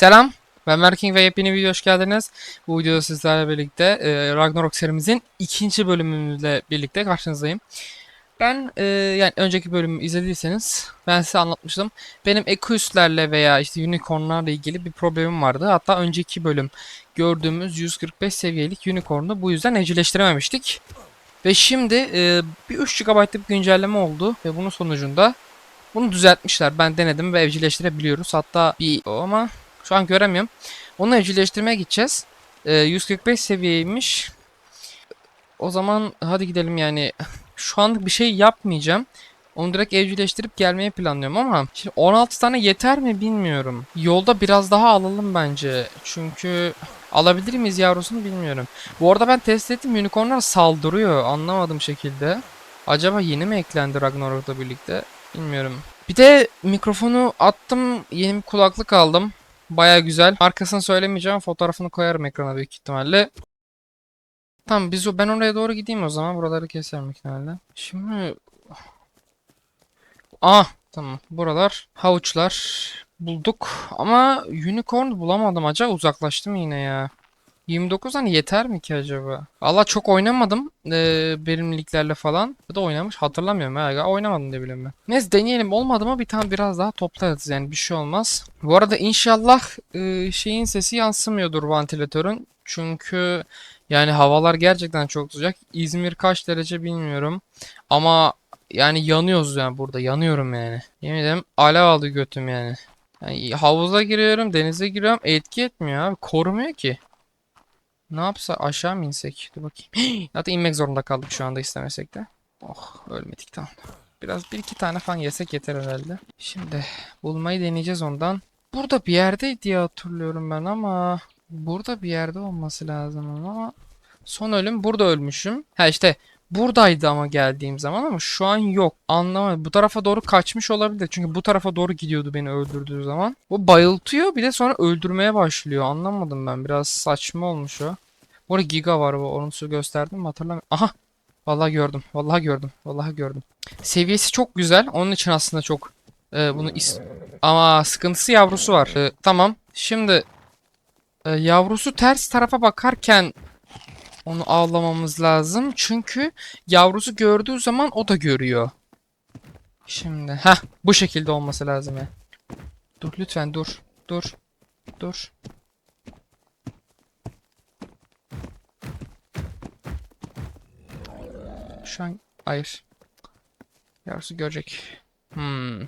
Selam. Ben Merking ve yepyeni video hoş geldiniz. Bu videoda sizlerle birlikte e, Ragnarok serimizin ikinci bölümümüzle birlikte karşınızdayım. Ben e, yani önceki bölümü izlediyseniz ben size anlatmıştım. Benim Equus'lerle veya işte Unicorn'larla ilgili bir problemim vardı. Hatta önceki bölüm gördüğümüz 145 seviyelik Unicorn'u bu yüzden evcilleştirememiştik. Ve şimdi e, bir 3 GB'lık güncelleme oldu ve bunun sonucunda bunu düzeltmişler. Ben denedim ve evcilleştirebiliyoruz. Hatta bir o ama şu an göremiyorum. Onu evcilleştirmeye gideceğiz. Ee, 145 seviyeymiş. O zaman hadi gidelim yani. Şu anlık bir şey yapmayacağım. Onu direkt evcilleştirip gelmeyi planlıyorum ama şimdi 16 tane yeter mi bilmiyorum. Yolda biraz daha alalım bence. Çünkü alabilir miyiz yavrusunu bilmiyorum. Bu arada ben test ettim unicornlar saldırıyor anlamadığım şekilde. Acaba yeni mi eklendi Ragnarok'la birlikte? Bilmiyorum. Bir de mikrofonu attım. Yeni bir kulaklık aldım. Baya güzel. Markasını söylemeyeceğim. Fotoğrafını koyarım ekrana büyük ihtimalle. Tamam biz o ben oraya doğru gideyim o zaman. Buraları keserim ihtimalle. Şimdi Ah tamam. Buralar havuçlar bulduk ama unicorn bulamadım. Acaba uzaklaştım yine ya. 29 hani yeter mi ki acaba? Valla çok oynamadım eee benim liglerle falan. Ya da oynamış hatırlamıyorum ya. Oynamadım diye bileyim ben. Neyse deneyelim. Olmadı mı bir tane biraz daha toplarız yani bir şey olmaz. Bu arada inşallah eee, şeyin sesi yansımıyordur vantilatörün. Çünkü yani havalar gerçekten çok sıcak. İzmir kaç derece bilmiyorum. Ama yani yanıyoruz yani burada. Yanıyorum yani. Yemin ederim alev aldı götüm yani. Yani havuza giriyorum, denize giriyorum. Etki etmiyor abi. Korumuyor ki. Ne yapsa aşağı mı insek? Dur bakayım. Zaten inmek zorunda kaldık şu anda istemesek de. Oh ölmedik tamam. Biraz bir iki tane falan yesek yeter herhalde. Şimdi bulmayı deneyeceğiz ondan. Burada bir yerde diye hatırlıyorum ben ama burada bir yerde olması lazım ama son ölüm burada ölmüşüm. Ha işte buradaydı ama geldiğim zaman ama şu an yok. Anlamadım. Bu tarafa doğru kaçmış olabilir. Çünkü bu tarafa doğru gidiyordu beni öldürdüğü zaman. Bu bayıltıyor bir de sonra öldürmeye başlıyor. Anlamadım ben. Biraz saçma olmuş o. Bu arada Giga var bu. Onu size gösterdim mi hatırlamıyorum. Aha. Vallahi gördüm. Vallahi gördüm. Vallahi gördüm. Seviyesi çok güzel. Onun için aslında çok e, bunu is ama sıkıntısı yavrusu var. E, tamam. Şimdi e, yavrusu ters tarafa bakarken onu avlamamız lazım. Çünkü yavrusu gördüğü zaman o da görüyor. Şimdi ha bu şekilde olması lazım ya. Dur lütfen dur. Dur. Dur. Şu an hayır. Yavrusu görecek. Hmm.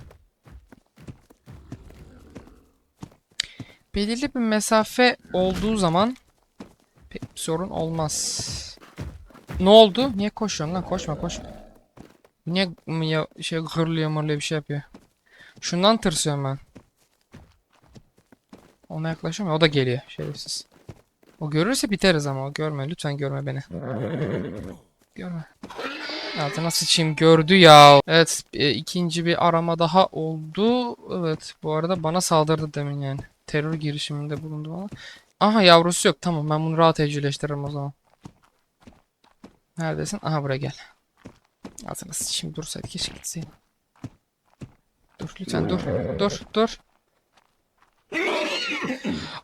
Belirli bir mesafe olduğu zaman sorun olmaz. Ne oldu? Niye koşuyorsun lan? Koşma koşma. Niye ya şey hırlıyor mırlıyor bir şey yapıyor. Şundan tırsıyorum ben. Ona yaklaşıyorum ya o da geliyor şerefsiz. O görürse biteriz ama o görme lütfen görme beni. Görme. Ağzına sıçayım gördü ya. Evet e, ikinci bir arama daha oldu. Evet bu arada bana saldırdı demin yani. Terör girişiminde bulundu bana. Aha yavrusu yok tamam ben bunu rahat evcilleştiririm o zaman. Neredesin? Aha buraya gel. Ağzına sıçayım dursaydı keşke gitseydin. Dur lütfen dur. Dur dur.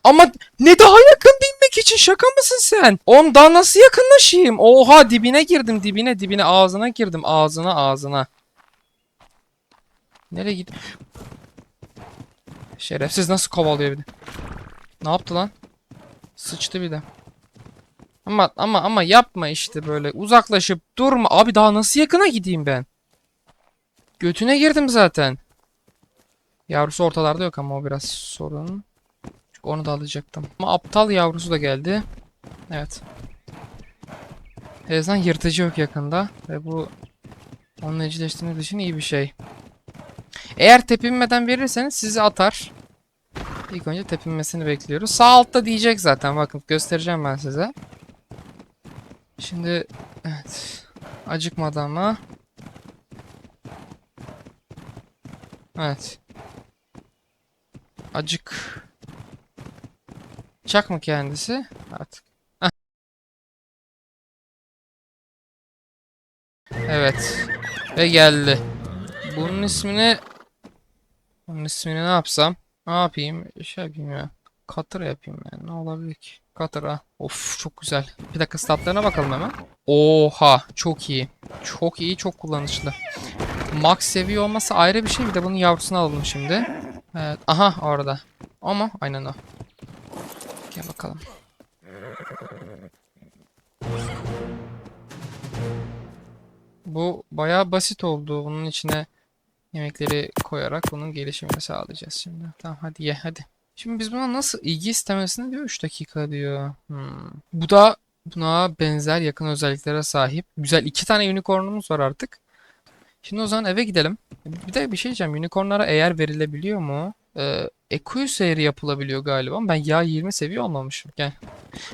Ama ne daha yakın binmek için şaka mısın sen? Daha nasıl yakınlaşayım? Oha dibine girdim dibine dibine ağzına girdim ağzına ağzına. Nereye git? Şerefsiz nasıl kovalıyor bir de. Ne yaptı lan? Sıçtı bir de. Ama ama ama yapma işte böyle uzaklaşıp durma. Abi daha nasıl yakına gideyim ben? Götüne girdim zaten. Yavrusu ortalarda yok ama o biraz sorun. Çünkü onu da alacaktım. Ama aptal yavrusu da geldi. Evet. En yırtıcı yok yakında. Ve bu onun evcilleştirmek için iyi bir şey. Eğer tepinmeden verirseniz sizi atar. İlk önce tepinmesini bekliyoruz. Sağ altta diyecek zaten. Bakın göstereceğim ben size. Şimdi evet. Acıkmadı ama. Evet. Acık. Çak mı kendisi? Artık. Evet. Ve geldi. Bunun ismini... Bunun ismini ne yapsam? Ne yapayım? Şey yapayım ya. Cutter yapayım yani. Ne olabilir ki? Ha. Of çok güzel. Bir dakika statlarına bakalım hemen. Oha çok iyi. Çok iyi çok kullanışlı. Max seviye olması ayrı bir şey. Bir de bunun yavrusunu alalım şimdi. Evet. Aha orada. Ama aynen o. Gel bakalım. Bu bayağı basit oldu. Bunun içine yemekleri koyarak bunun gelişimini sağlayacağız şimdi. Tamam hadi ye hadi. Şimdi biz buna nasıl ilgi istemesini diyor 3 dakika diyor. Hmm. Bu da buna benzer yakın özelliklere sahip. Güzel iki tane unicornumuz var artık. Şimdi o zaman eve gidelim. Bir de bir şey diyeceğim. Unicornlara eğer verilebiliyor mu? Ee, Equus eğri yapılabiliyor galiba ben ya 20 seviye olmamışım. Gel.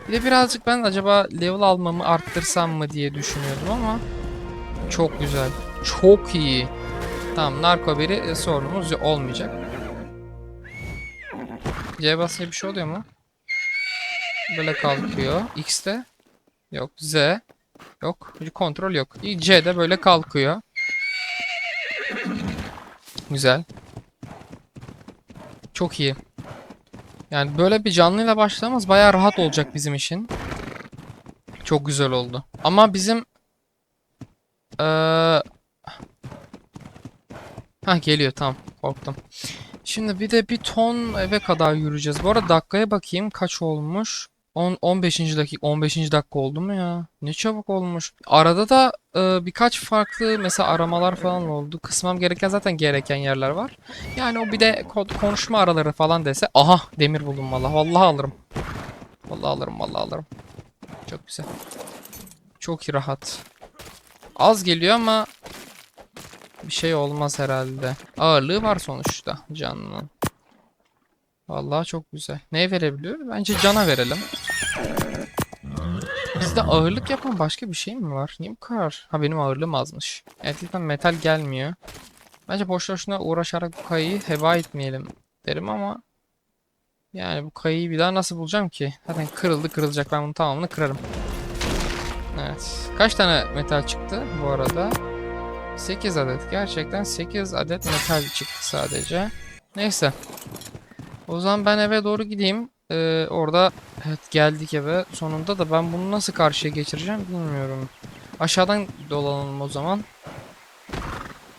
Bir de birazcık ben acaba level almamı arttırsam mı diye düşünüyordum ama çok güzel. Çok iyi. Tamam narko biri e, sorunumuz olmayacak. C basınca bir şey oluyor mu? Böyle kalkıyor. X'te yok. Z yok. Kontrol yok. C'de böyle kalkıyor. Güzel. Çok iyi. Yani böyle bir canlıyla başlamamız bayağı rahat olacak bizim için. Çok güzel oldu. Ama bizim eee Ha geliyor tamam korktum. Şimdi bir de bir ton eve kadar yürüyeceğiz. Bu arada dakikaya bakayım kaç olmuş. 10 15. dakika 15. dakika oldu mu ya? Ne çabuk olmuş. Arada da e, birkaç farklı mesela aramalar falan oldu. Kısmam gereken zaten gereken yerler var. Yani o bir de konuşma araları falan dese. Aha demir buldum vallahi. Vallahi alırım. Vallahi alırım vallahi alırım. Çok güzel. Çok rahat. Az geliyor ama bir şey olmaz herhalde. Ağırlığı var sonuçta canlının. Vallahi çok güzel. Neye verebiliyor? Bence cana verelim. Bizde ağırlık yapan başka bir şey mi var? Niye bu kadar? Ha benim ağırlığım azmış. Gerçekten metal gelmiyor. Bence boş boşuna uğraşarak bu kayayı heba etmeyelim derim ama yani bu kayayı bir daha nasıl bulacağım ki? Zaten kırıldı kırılacak ben bunun tamamını kırarım. Evet. Kaç tane metal çıktı bu arada? 8 adet. Gerçekten 8 adet metal çıktı sadece. Neyse. O zaman ben eve doğru gideyim. Ee, orada evet geldik eve. Sonunda da ben bunu nasıl karşıya geçireceğim bilmiyorum. Aşağıdan dolanalım o zaman.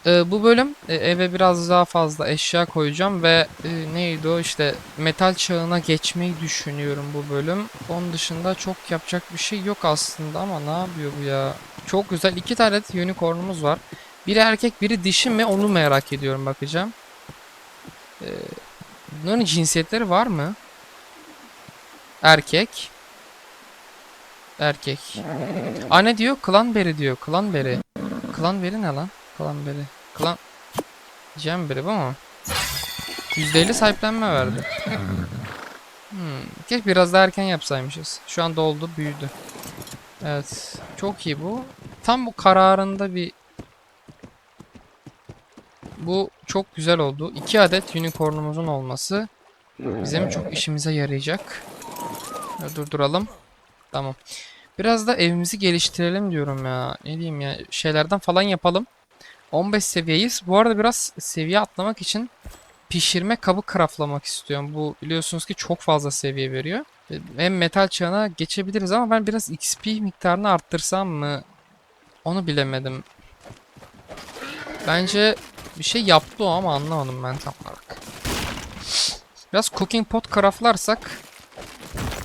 Ee, bu bölüm e, eve biraz daha fazla eşya koyacağım ve e, neydi o işte metal çağına geçmeyi düşünüyorum bu bölüm. Onun dışında çok yapacak bir şey yok aslında ama ne yapıyor bu ya? Çok güzel. iki tane unicornumuz var. Biri erkek biri dişi mi onu merak ediyorum bakacağım. Ee, bunların cinsiyetleri var mı? Erkek. Erkek. Aa ne diyor? Clanberry diyor. Clanberry. Clanberry ne lan? Clanberry. Clan... Cemberry bu mu? %50 sahiplenme verdi. Hmm. Keşke biraz daha erken yapsaymışız. Şu an doldu, büyüdü. Evet. Çok iyi bu. Tam bu kararında bir bu çok güzel oldu. İki adet unicornumuzun olması bizim çok işimize yarayacak. Ya Durduralım. Tamam. Biraz da evimizi geliştirelim diyorum ya. Ne diyeyim ya. Şeylerden falan yapalım. 15 seviyeyiz. Bu arada biraz seviye atlamak için pişirme kabı craftlamak istiyorum. Bu biliyorsunuz ki çok fazla seviye veriyor. Hem metal çağına geçebiliriz ama ben biraz XP miktarını arttırsam mı? Onu bilemedim. Bence bir şey yaptı o ama anlamadım ben tam olarak. Biraz cooking pot craftlarsak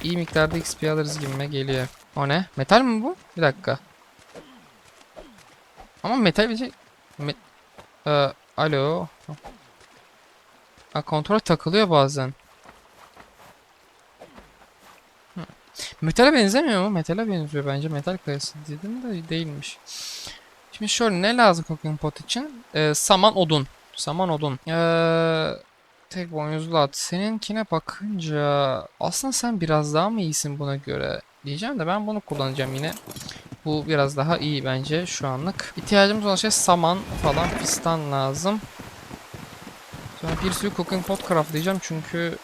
iyi miktarda XP alırız gibime geliyor. O ne? Metal mi bu? Bir dakika. Ama metal bir şey... Me Ee, alo. Ha, kontrol takılıyor bazen. Metale benzemiyor mu? Metale benziyor bence. Metal kayası dedim de değilmiş. Şimdi şöyle ne lazım cooking pot için? Ee, saman odun. Saman odun. Ee, tek boynuzlu at. Seninkine bakınca aslında sen biraz daha mı iyisin buna göre diyeceğim de ben bunu kullanacağım yine. Bu biraz daha iyi bence şu anlık. İhtiyacımız olan şey saman falan fistan lazım. Sonra bir sürü cooking pot craftlayacağım çünkü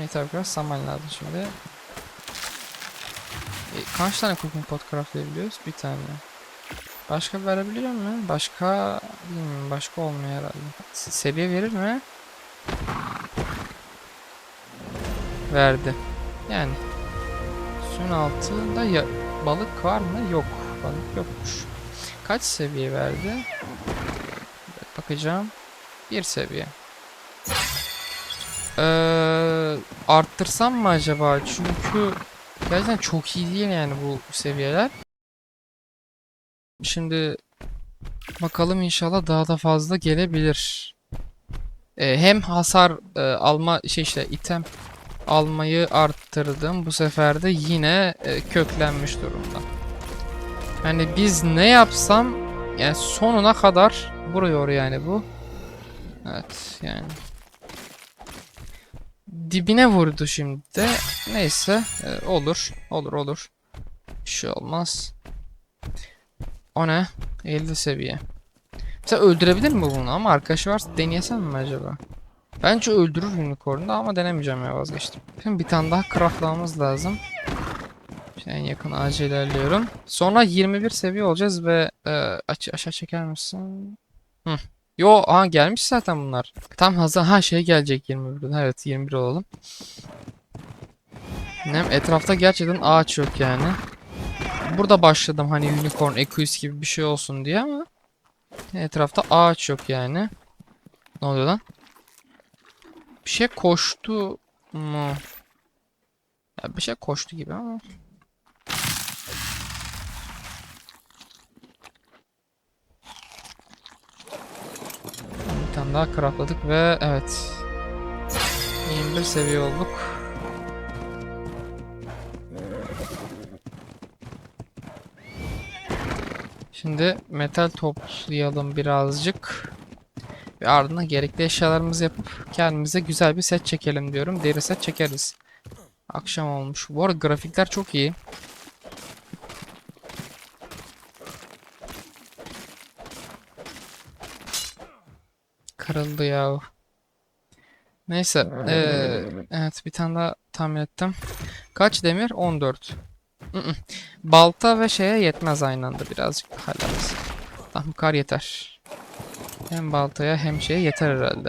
yeter bu kadar saman lazım şimdi. E, kaç tane cooking pot craftlayabiliyoruz? Bir tane. Başka verebiliyor mu? Başka bilmiyorum. Başka olmuyor herhalde. Se- seviye verir mi? verdi. Yani suyun altında ya balık var mı? Yok. Balık yokmuş. Kaç seviye verdi? Bakacağım. Bir seviye. Ee, arttırsam mı acaba? Çünkü gerçekten çok iyi değil yani bu seviyeler. Şimdi bakalım inşallah daha da fazla gelebilir. Ee, hem hasar e, alma şey işte item almayı arttırdım. Bu sefer de yine e, köklenmiş durumda. Yani biz ne yapsam yani sonuna kadar vuruyor yani bu. Evet yani. Dibine vurdu şimdi de. Neyse e, olur. Olur olur. Bir şey olmaz. O ne? 50 seviye. Mesela öldürebilir mi bunu ama arkadaşı varsa deneyesem mi acaba? Bence öldürür unicorn'u ama denemeyeceğim ya vazgeçtim. Şimdi bir tane daha craftlamamız lazım. Şimdi en yakın ağaca ilerliyorum. Sonra 21 seviye olacağız ve e, aç aşağı çeker misin? Hı. Yo, aha gelmiş zaten bunlar. Tam hazır. Ha şey gelecek 21'den. Evet 21 olalım. Nem etrafta gerçekten ağaç yok yani. Burada başladım hani unicorn, equus gibi bir şey olsun diye ama etrafta ağaç yok yani. Ne oluyor lan? Bir şey koştu mu? Ya bir şey koştu gibi ama. Bir daha craftladık ve evet. 21 seviye olduk. Şimdi metal toplayalım birazcık. Ve ardından gerekli eşyalarımızı yapıp kendimize güzel bir set çekelim diyorum. Deri set çekeriz. Akşam olmuş. Bu arada grafikler çok iyi. Kırıldı ya. Neyse. eee, evet bir tane daha tahmin ettim. Kaç demir? 14. Mm-mm. Balta ve şeye yetmez aynı anda birazcık lazım. Tamam kar yeter. Hem baltaya hem şeye yeter herhalde.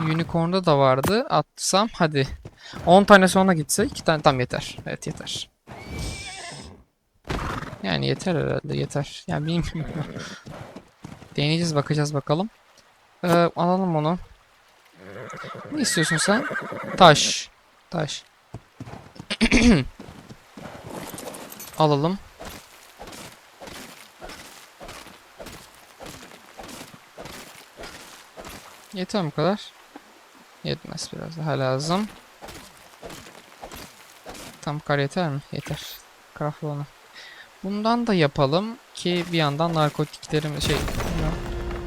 Unicorn'da da vardı. Atsam hadi. 10 tane sonra gitse 2 tane tam yeter. Evet yeter. Yani yeter herhalde yeter. Yani bilmiyorum. Deneyeceğiz bakacağız bakalım. Ee, alalım onu. Ne istiyorsun sen? Taş. Taş. Alalım. Yeter bu kadar? Yetmez biraz daha lazım. Tam kar yeter mi? Yeter. Craft. Bundan da yapalım ki bir yandan narkotiklerimiz şey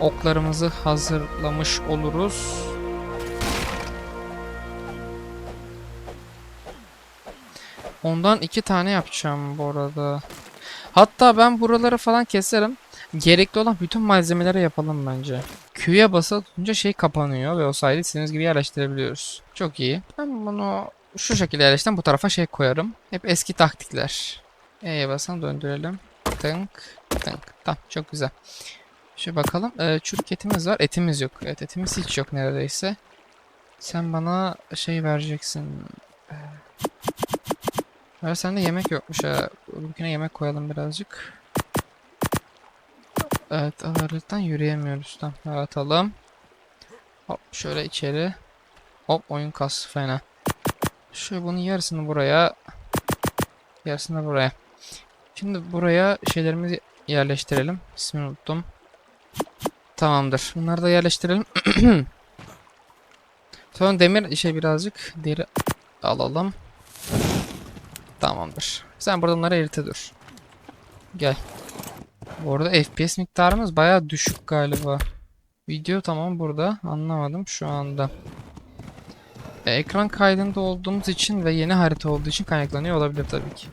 oklarımızı hazırlamış oluruz. Ondan iki tane yapacağım bu arada. Hatta ben buraları falan keserim. Gerekli olan bütün malzemeleri yapalım bence. Q'ya basılı tutunca şey kapanıyor ve o sayede istediğimiz gibi yerleştirebiliyoruz. Çok iyi. Ben bunu şu şekilde yerleştirdim. Bu tarafa şey koyarım. Hep eski taktikler. E'ye basalım döndürelim. Tınk tınk. Tamam çok güzel. Şu bakalım. Ee, çürük etimiz var. Etimiz yok. Evet etimiz hiç yok neredeyse. Sen bana şey vereceksin. Ee, Ver sende yemek yokmuş ha. Bugüne yemek koyalım birazcık. Evet ağırlıktan yürüyemiyoruz. Tamam atalım. Hop şöyle içeri. Hop oyun kas fena. Şöyle bunun yarısını buraya. Yarısını buraya. Şimdi buraya şeylerimizi yerleştirelim. İsmini unuttum. Tamamdır. Bunları da yerleştirelim. Sonra demir şey birazcık deri alalım. Tamamdır. Sen burada bunları erite dur. Gel. Bu arada FPS miktarımız baya düşük galiba. Video tamam burada. Anlamadım şu anda. E, ekran kaydında olduğumuz için ve yeni harita olduğu için kaynaklanıyor olabilir tabii ki.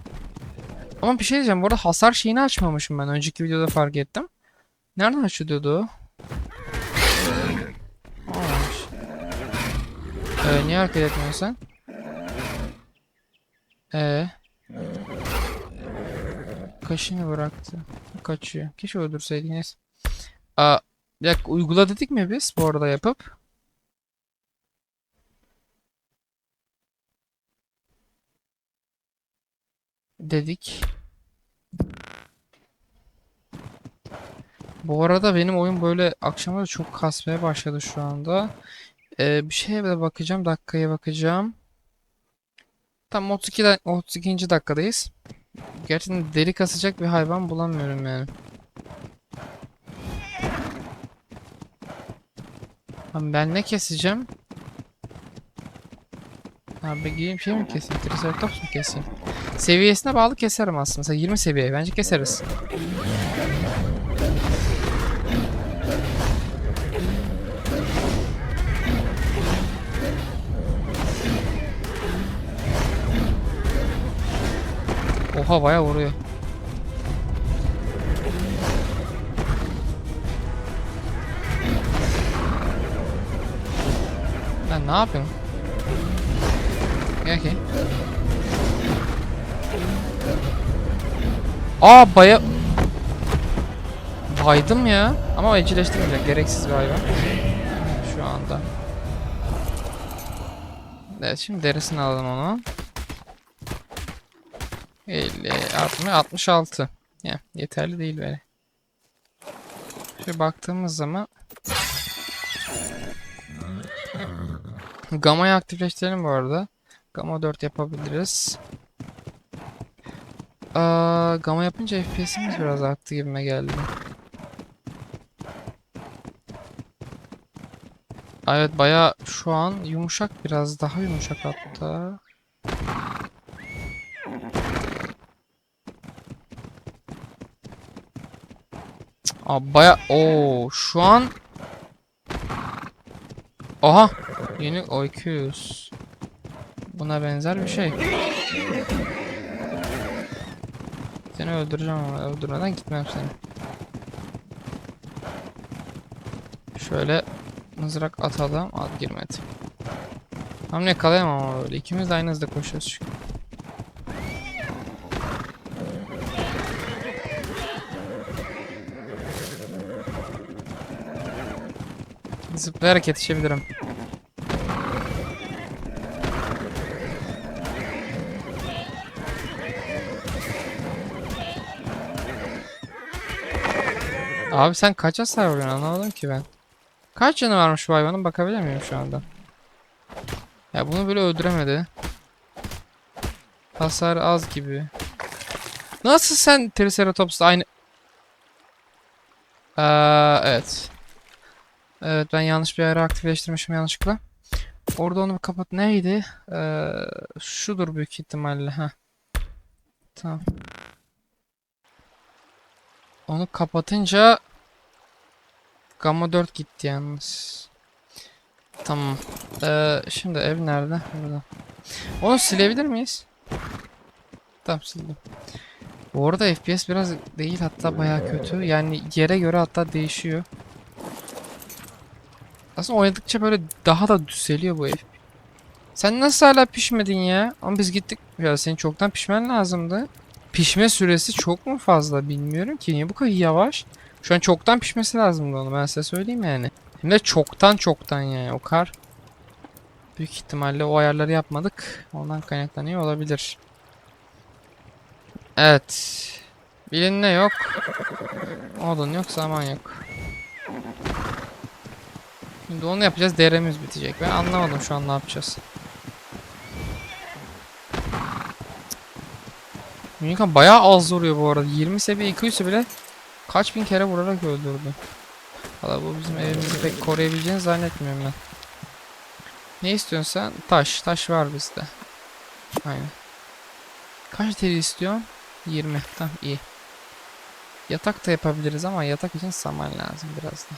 Ama bir şey diyeceğim. Bu arada hasar şeyini açmamışım ben. Önceki videoda fark ettim. Nereden açılıyordu o? Olmamış. Ee, niye hareket etmiyorsun sen? Ee? Kaşını bıraktı. Kaçıyor. Keşke öldürseydin neyse. Aa, ya, uygula dedik mi biz bu arada yapıp? Dedik. Bu arada benim oyun böyle akşama da çok kasmaya başladı şu anda. Ee, bir şeye de bakacağım. Dakikaya bakacağım. Tam 32 dak- 32. dakikadayız. Gerçekten deli kasacak bir hayvan bulamıyorum yani. Abi ben ne keseceğim? Abi gideyim şey mi keseyim? Triceratops mu keseyim? Seviyesine bağlı keserim aslında. Mesela 20 seviye bence keseriz. Oha bayağı vuruyor. Ben ne yapıyorum? Okey. Aa baya... Baydım ya. Ama evcilleştirmeyecek. Gereksiz bir hayvan. Şu anda. Evet şimdi derisini alalım onu. 50, 60, 66. Yani yeterli değil böyle. Şöyle baktığımız zaman Gamma'yı aktifleştirelim bu arada. Gamma 4 yapabiliriz. Aa, Gamma yapınca FPS'imiz biraz arttı gibime geldi. Evet baya şu an yumuşak biraz daha yumuşak hatta. Abi baya o şu an Aha yeni O200 Buna benzer bir şey. Seni öldüreceğim ama öldürmeden gitmem seni. Şöyle mızrak atalım. Al girmedi. Tam yakalayamam ama böyle. İkimiz de aynı hızda koşuyoruz çünkü. Zıplayarak yetişebilirim. Abi sen kaç hasar vuruyorsun anlamadım ki ben. Kaç canı varmış bu hayvanın bakabilir miyim şu anda? Ya bunu böyle öldüremedi. Hasarı az gibi. Nasıl sen Triceratops'la aynı... Aa, evet. Evet ben yanlış bir ara aktifleştirmişim yanlışlıkla. Orada onu kapat. Neydi? Ee, şudur büyük ihtimalle. ha. Tamam. Onu kapatınca Gamma 4 gitti yalnız. Tamam. Ee, şimdi ev nerede? Burada. Onu silebilir miyiz? Tamam sildim. Bu arada FPS biraz değil hatta bayağı kötü. Yani yere göre hatta değişiyor. Aslında oynadıkça böyle daha da düzeliyor bu ev. Sen nasıl hala pişmedin ya? Ama biz gittik. Ya senin çoktan pişmen lazımdı. Pişme süresi çok mu fazla bilmiyorum ki. Niye bu kadar yavaş? Şu an çoktan pişmesi lazımdı onu ben size söyleyeyim yani. Hem de çoktan çoktan yani o kar. Büyük ihtimalle o ayarları yapmadık. Ondan kaynaklanıyor olabilir. Evet. Bilin ne yok? Odun yok, zaman yok. Şimdi onu yapacağız, deremiz bitecek. Ben anlamadım şu an ne yapacağız. Unicorn bayağı az vuruyor bu arada. 20 seviye 200 bile kaç bin kere vurarak öldürdü. Valla bu bizim evimizi pek koruyabileceğini zannetmiyorum ben. Ne istiyorsun sen? Taş. Taş var bizde. Aynen. Kaç TL istiyorsun? 20. Tamam iyi. Yatak da yapabiliriz ama yatak için saman lazım biraz da.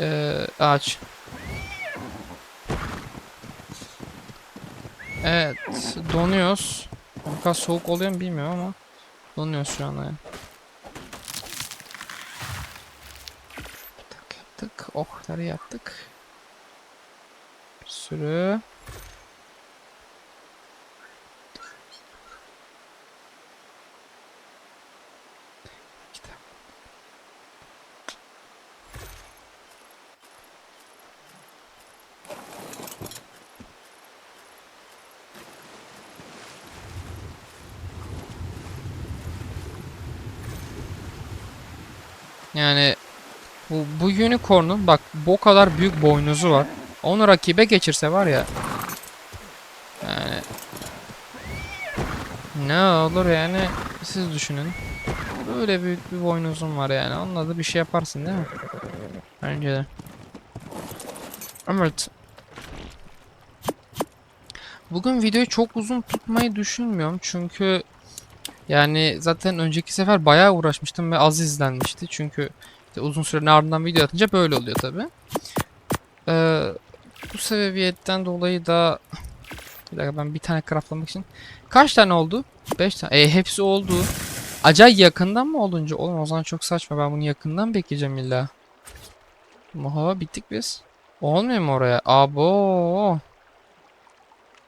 Ee, ağaç. Evet. Donuyoruz. Bu kadar soğuk oluyor mu bilmiyorum ama donuyoruz şu an yani. Tak yaptık. Okları yaptık. Bir sürü. Kitap. Yani bu, bu unicorn'un bak bu kadar büyük boynuzu var. Onu rakibe geçirse var ya. Yani ne olur yani siz düşünün. Böyle büyük bir boynuzum var yani. Onunla da bir şey yaparsın değil mi? Bence de. Evet. Bugün videoyu çok uzun tutmayı düşünmüyorum çünkü yani zaten önceki sefer bayağı uğraşmıştım ve az izlenmişti çünkü işte uzun sürenin ardından video atınca böyle oluyor tabi. Ee, bu sebebiyetten dolayı da bir dakika ben bir tane craftlamak için kaç tane oldu? 5 tane. E hepsi oldu. Acayip yakından mı olunca? Oğlum o zaman çok saçma. Ben bunu yakından bekleyeceğim illa. Maha bittik biz. Olmuyor mu oraya? Abo.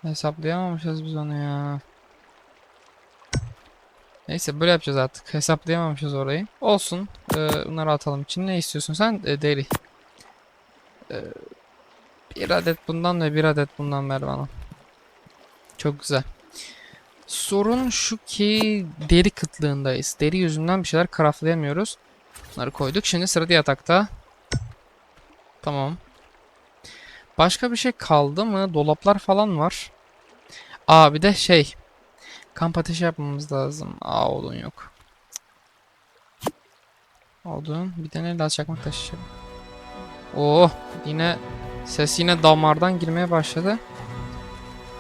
Hesaplayamamışız biz onu ya. Neyse böyle yapacağız artık. Hesaplayamamışız orayı. Olsun. Ee, bunları atalım. için ne istiyorsun sen? Ee, deri. Ee, bir adet bundan ve bir adet bundan ver bana. Çok güzel. Sorun şu ki deri kıtlığındayız. Deri yüzünden bir şeyler craftlayamıyoruz. Bunları koyduk. Şimdi sırada yatakta. Tamam. Başka bir şey kaldı mı? Dolaplar falan var. Aa bir de şey. Kamp ateşi yapmamız lazım. Aa odun yok. Odun. Bir tane daha çakmak taşı. Oh yine ses yine damardan girmeye başladı.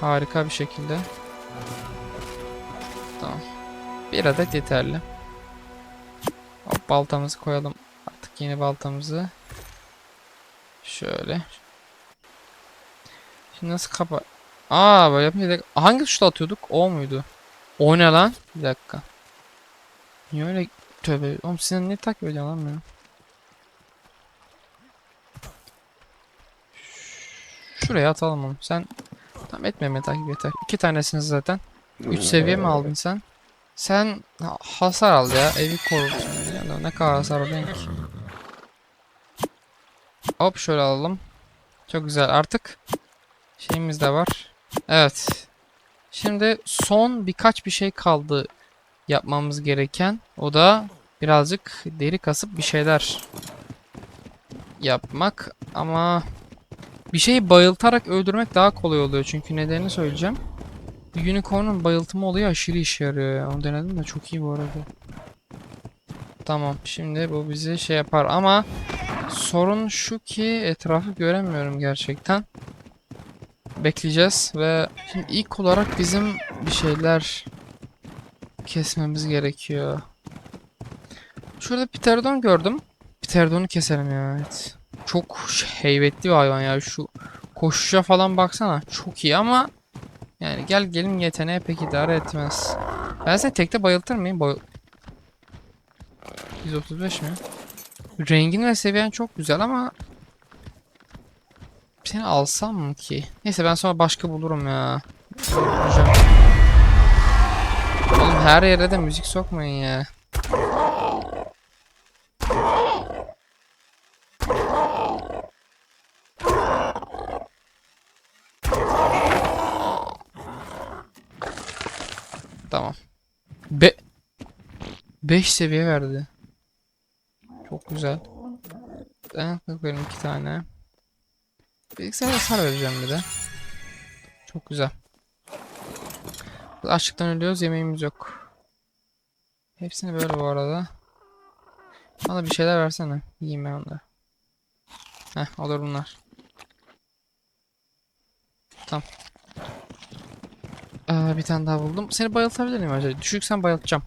Harika bir şekilde. Tamam. Bir adet yeterli. Hop, baltamızı koyalım. Artık yeni baltamızı. Şöyle. Şimdi nasıl kapa... Aa böyle yapınca direkt- Hangi tuşla atıyorduk? O muydu? O ne lan? Bir dakika. Niye öyle... Tövbe. Oğlum sen ne takip ediyorsun lan beni? Şuraya atalım onu. Sen... Tamam etme beni takip yeter. İki tanesiniz zaten. 3 seviye mi aldın sen? Sen ha- hasar al ya. Evi da ne kadar hasar alıyorsun ki? Hop şöyle alalım. Çok güzel. Artık şeyimiz de var. Evet. Şimdi son birkaç bir şey kaldı yapmamız gereken. O da birazcık deri kasıp bir şeyler yapmak. Ama bir şeyi bayıltarak öldürmek daha kolay oluyor. Çünkü nedenini söyleyeceğim. Unicorn'un bayıltma olayı aşırı işe yarıyor ya. Onu denedim de çok iyi bu arada. Tamam. Şimdi bu bizi şey yapar ama sorun şu ki etrafı göremiyorum gerçekten. Bekleyeceğiz ve şimdi ilk olarak bizim bir şeyler kesmemiz gerekiyor. Şurada Pterodon gördüm. Pterodon'u keselim ya. Evet. Çok heybetli bir hayvan ya. Şu koşuşa falan baksana. Çok iyi ama yani gel gelin yeteneğe pek idare etmez. Ben seni tekte bayıltır mıyım? Bayıl 135 mi? Rengin ve seviyen çok güzel ama seni alsam mı ki? Neyse ben sonra başka bulurum ya. Oğlum her yere de müzik sokmayın ya. Tamam. Be 5 seviye verdi. Çok güzel. Dayanıklık verin iki tane. Bilgisayar hasar vereceğim bir de. Çok güzel. Açlıktan ölüyoruz yemeğimiz yok. Hepsini böyle bu arada. Bana bir şeyler versene. Yiyeyim ben onları. Heh olur bunlar. Tamam. Aa, bir tane daha buldum. Seni bayıltabilir miyim acaba? Düşüksen bayıltacağım.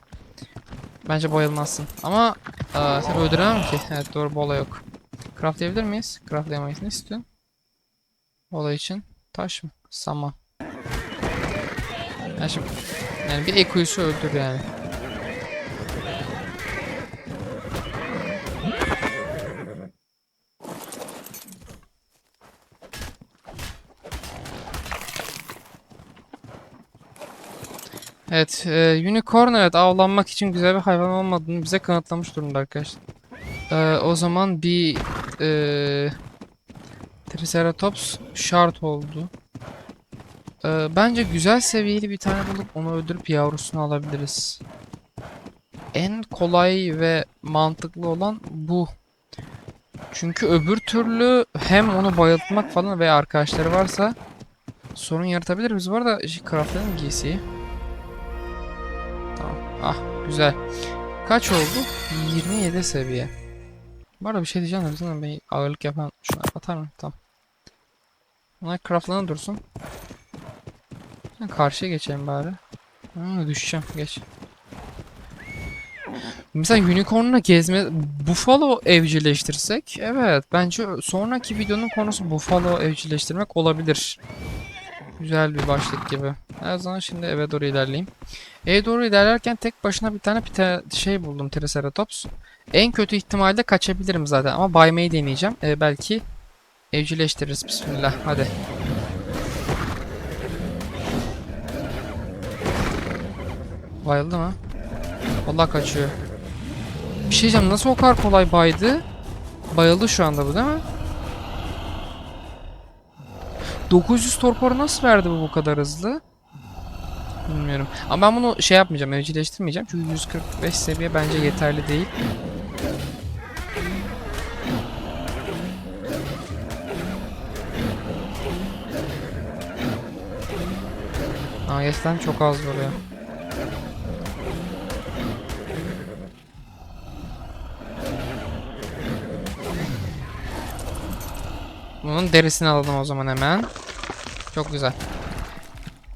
Bence bayılmazsın. Ama aa, seni öldüremem ki. Evet doğru bola yok. Craftlayabilir miyiz? Craftlayamayız. Ne istiyorsun? Bola için. Taş mı? Saman. Yani şimdi, yani bir ekuyusu öldür yani. Evet, e, unicorn evet avlanmak için güzel bir hayvan olmadığını bize kanıtlamış durumda arkadaşlar. E, o zaman bir e, Triceratops şart oldu. E, bence güzel seviyeli bir tane bulup onu öldürüp yavrusunu alabiliriz. en kolay ve mantıklı olan bu. Çünkü öbür türlü hem onu bayıltmak falan ve arkadaşları varsa sorun yaratabilir. Biz bu arada şey, giysiyi. Tamam. Ah güzel. Kaç oldu? 27 seviye. Bu arada bir şey diyeceğim de ağırlık yapan şuna atar mı? Tamam. Bunlar craftlanan dursun. Ha, Karşıya geçelim bari. Ha, düşeceğim. Geç. Mesela unicorn'la gezme buffalo evcilleştirsek evet bence sonraki videonun konusu buffalo evcilleştirmek olabilir. Güzel bir başlık gibi. Her zaman şimdi eve doğru ilerleyeyim. Eve doğru ilerlerken tek başına bir tane pite şey buldum Triceratops. En kötü ihtimalle kaçabilirim zaten ama baymayı deneyeceğim. Ee, belki evcilleştiririz. Bismillah hadi. Bayıldı mı? Vallahi kaçıyor. Bir şey diyeceğim nasıl o kadar kolay baydı? Bayıldı şu anda bu değil mi? 900 torporu nasıl verdi bu bu kadar hızlı? Bilmiyorum. Ama ben bunu şey yapmayacağım, evcilleştirmeyeceğim. Çünkü 145 seviye bence yeterli değil. Ayes'ten çok az vuruyor. Bunun derisini alalım o zaman hemen. Çok güzel.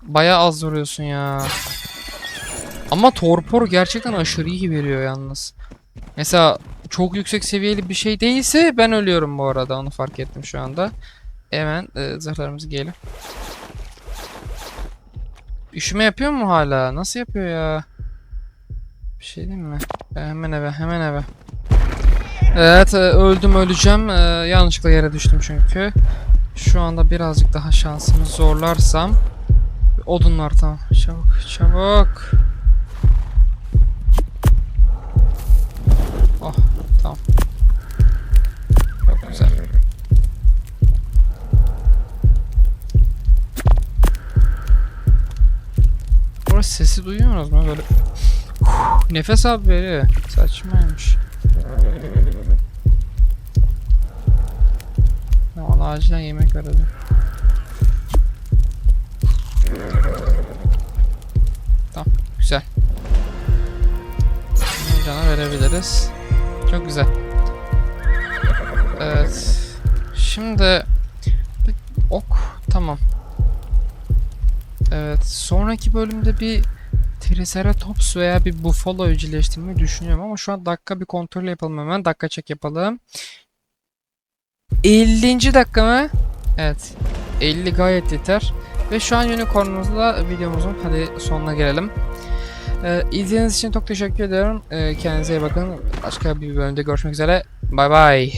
Bayağı az vuruyorsun ya. Ama torpor gerçekten aşırı iyi veriyor yalnız. Mesela çok yüksek seviyeli bir şey değilse ben ölüyorum bu arada. Onu fark ettim şu anda. Hemen e, zırhlarımızı giyelim. Üşüme yapıyor mu hala? Nasıl yapıyor ya? Bir şey diyeyim mi? E, hemen eve, hemen eve. Evet, e, öldüm öleceğim. E, yanlışlıkla yere düştüm çünkü. Şu anda birazcık daha şansımı zorlarsam Odunlar tamam. Çabuk çabuk. Oh tamam. Çok güzel. Burası sesi duyuyoruz mu böyle? Nefes abi veriyor. Saçmaymış. Ya Vallahi acilen yemek aradı. Tamam, güzel. Cana verebiliriz. Çok güzel. Evet. Şimdi ok tamam. Evet, sonraki bölümde bir Triceratops veya bir Buffalo evcilleştirmeyi düşünüyorum ama şu an dakika bir kontrol yapalım hemen. Dakika çek yapalım. 50. dakika mı? Evet. 50 gayet yeter. Ve şu an unicornumuzla videomuzun hadi sonuna gelelim. Ee, izlediğiniz için çok teşekkür ediyorum. Ee, kendinize iyi bakın. Başka bir bölümde görüşmek üzere. Bay bay.